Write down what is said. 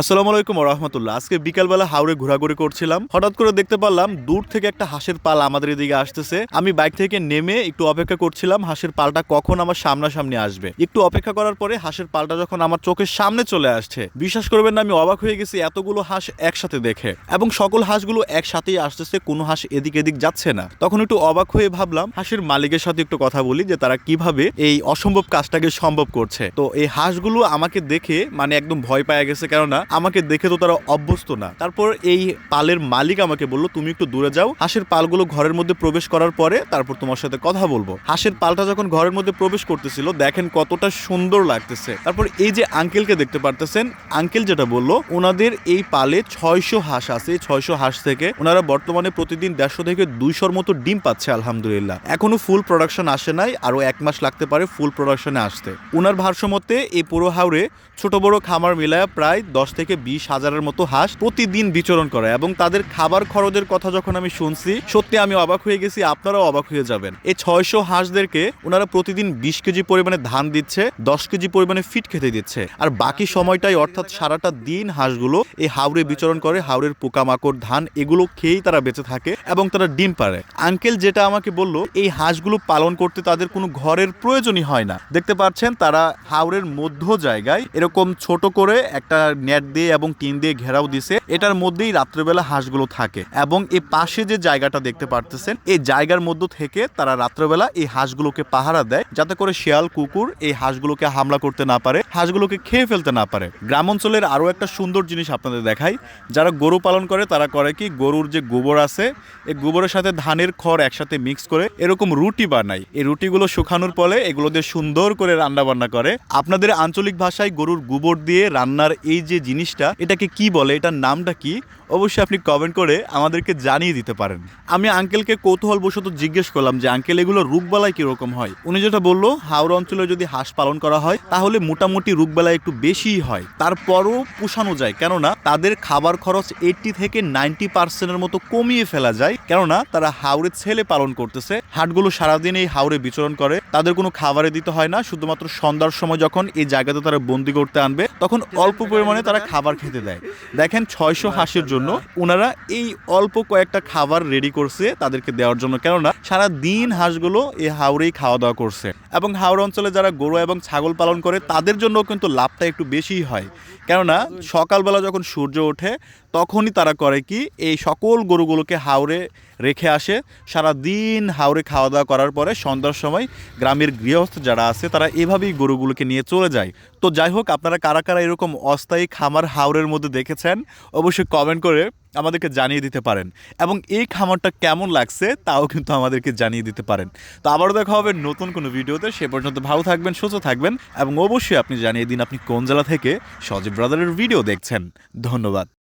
আসসালামু আলাইকুম রহমতুল্লাহ। আজকে বিকালবেলা হাওড়ে ঘোরাঘুরি করছিলাম। হঠাৎ করে দেখতে পারলাম দূর থেকে একটা হাঁসের পাল আমাদের এদিকে আসতেছে। আমি বাইক থেকে নেমে একটু অপেক্ষা করছিলাম, হাঁসের পালটা কখন আমার সামনাসামনি আসবে। একটু অপেক্ষা করার পরে হাঁসের পালটা যখন আমার চোখের সামনে চলে আসছে, বিশ্বাস করবেন না, আমি অবাক হয়ে গেছি, এতগুলো হাঁস একসাথে দেখে। এবং সকল হাঁসগুলো একসাথেই আসতেছে, কোনো হাঁস এদিক এদিক যাচ্ছে না। তখন একটু অবাক হয়ে ভাবলাম, হাঁসের মালিকের সাথে একটু কথা বলি যে তারা কীভাবে এই অসম্ভব কাজটাকে সম্ভব করছে। তো এই হাঁসগুলো আমাকে দেখে মানে একদম ভয় পাওয়া গেছে, কেননা আমাকে দেখে তো তারা অভ্যস্ত না। তারপর এই পালের মালিক আমাকে বলল, তুমি একটু দূরে যাও। হাঁসের পালগুলো ঘরের মধ্যে প্রবেশ করার পরে তারপর তোমার সাথে কথা বলব। হাঁসের পালটা যখন ঘরের মধ্যে প্রবেশ করতেছিল, দেখেন কতটা সুন্দর লাগতেছে। তারপর এই যে আঙ্কেলকে দেখতে পারতেছেন, আঙ্কেল যেটা বলল, ওনাদের এই পালে ছয়শো হাঁস আছে ছয়শো হাঁস থেকে ওনারা বর্তমানে প্রতিদিন দেড়শো থেকে দুইশোর মতো ডিম পাচ্ছে, আলহামদুলিল্লাহ। এখনও ফুল প্রোডাকশন আসে নাই আরও এক মাস লাগতে পারে ফুল প্রোডাকশনে আসতে। ওনার ভাষ্য মতে এই পুরো হাওড়ে ছোট বড় খামার মিলায় প্রায় দশ থেকে বিশ হাজারের মতো হাঁস প্রতিদিন বিচরণ করে এবং তাদের খাবার খরচের কথা যখন আমি শুনছি, সত্যি আমি অবাক হয়ে গেছি, আপনারাও অবাক হয়ে যাবেন। এই ছয়শো হাঁসদেরকে ওনারা প্রতিদিন বিশ কেজি পরিমাণে ধান দিচ্ছে, দশ কেজি পরিমাণে ফিট খেতে দিচ্ছে। আর বাকি সময়টাই অর্থাৎ সারাটা দিন হাঁসগুলো এই হাওড়ে বিচরণ করে হাওড়ের পোকামাকড়, ধান, এগুলো খেয়েই তারা বেঁচে থাকে এবং তারা ডিম পারে আঙ্কেল যেটা আমাকে বলল, এই হাঁসগুলো পালন করতে তাদের কোনো ঘরের প্রয়োজনই হয় না। দেখতে পাচ্ছেন, তারা হাওড়ের মধ্য জায়গায় এরকম ছোট করে একটা নেট দিয়ে এবং টিন দিয়ে ঘেরাও দিছে। এটার মধ্যেই রাত্রেবেলা হাঁসগুলো থাকে এবং এই পাশে যে জায়গাটা দেখতে পারতেছেন এই জায়গার মধ্য থেকে তারা রাত্রেবেলা এই হাঁসগুলোকে পাহারা দেয় যাতে করে শিয়াল, কুকুর এই হাঁসগুলোকে হামলা করতে না পারে, হাঁসগুলোকে খেয়ে ফেলতে না পারে। গ্রাম অঞ্চলের আরও একটা সুন্দর জিনিস আপনাদের দেখাই। যারা গরু পালন করে, তারা করে কি গরুর যে গোবর আছে এই গোবরের সাথে ধানের খড় একসাথে মিক্স করে এরকম রুটি বানায়। এই রুটিগুলো শুকানোর ফলে এগুলো দিয়ে সুন্দর করে রান্না বান্না করে। আপনাদের আঞ্চলিক ভাষায় গরুর গোবর দিয়ে রান্নার এই যে জিনিসটা, এটাকে কি বলে, এটার নামটা কি, অবশ্যই আপনি কমেন্ট করে আমাদেরকে জানিয়ে দিতে পারেন। আমি আঙ্কেলকে কৌতূহল বশত জিজ্ঞেস করলাম যে, আঙ্কেল, এগুলো রোগবালাই কীরকম হয়? উনি যেটা বলল, হাওড়া অঞ্চলে যদি হাঁস পালন করা হয়, তাহলে মোটামুটি রোগবালাই একটু বেশিই হয়। তারপরও পোষানো যায়, কেননা তাদের খাবার খরচ এইটটি থেকে নাইনটি পার্সেন্টের মতো কমিয়ে ফেলা যায়। কেননা তারা হাওড়ে ছেলে পালন করতেছে, হাটগুলো সারাদিন এই হাওড়ে বিচরণ করে। তাদের কোনো খাবারে দিতে হয় না, শুধুমাত্র সন্ধ্যার সময় যখন এই জায়গাতে তারা বন্দি করতে আনবে, তখন অল্প পরিমাণে তারা খাবার খেতে দেয়। দেখেন ছয়শো হাঁসের জন্য ওনারা এই অল্প কয়েকটা খাবার রেডি করছে তাদেরকে দেওয়ার জন্য। কেননা সারা দিন হাঁসগুলো এই হাওড়েই খাওয়া দাওয়া করছে। এবং হাওড়া অঞ্চলে যারা গরু এবং ছাগল পালন করে তাদের জন্য কিন্তু লাভটা একটু বেশিই হয়। কেননা সকালবেলা যখন সূর্য ওঠে তখনই তারা করে কি এই সকল গরুগুলোকে হাওড়ে রেখে আসে। সারা দিন হাওড়ে খাওয়া দাওয়া করার পরে সন্ধ্যার সময় গ্রামের গৃহস্থ যারা আছে তারা এভাবেই গরুগুলোকে নিয়ে চলে যায়। তো যাই হোক আপনারা কারা কারা এরকম অস্থায়ী খামার হাওড়ের মধ্যে দেখেছেন, অবশ্যই কমেন্ট করে আমাদেরকে জানিয়ে দিতে পারেন। এবং এই খামারটা কেমন লাগছে তাও কিন্তু আমাদেরকে জানিয়ে দিতে পারেন। তো আবারও দেখা হবে নতুন কোনো ভিডিওতে। সে পর্যন্ত ভালো থাকবেন, সুস্থ থাকবেন এবং অবশ্যই আপনি জানিয়ে দিন আপনি কোন জেলা থেকে সজীব ব্রাদারের ভিডিও দেখছেন। ধন্যবাদ।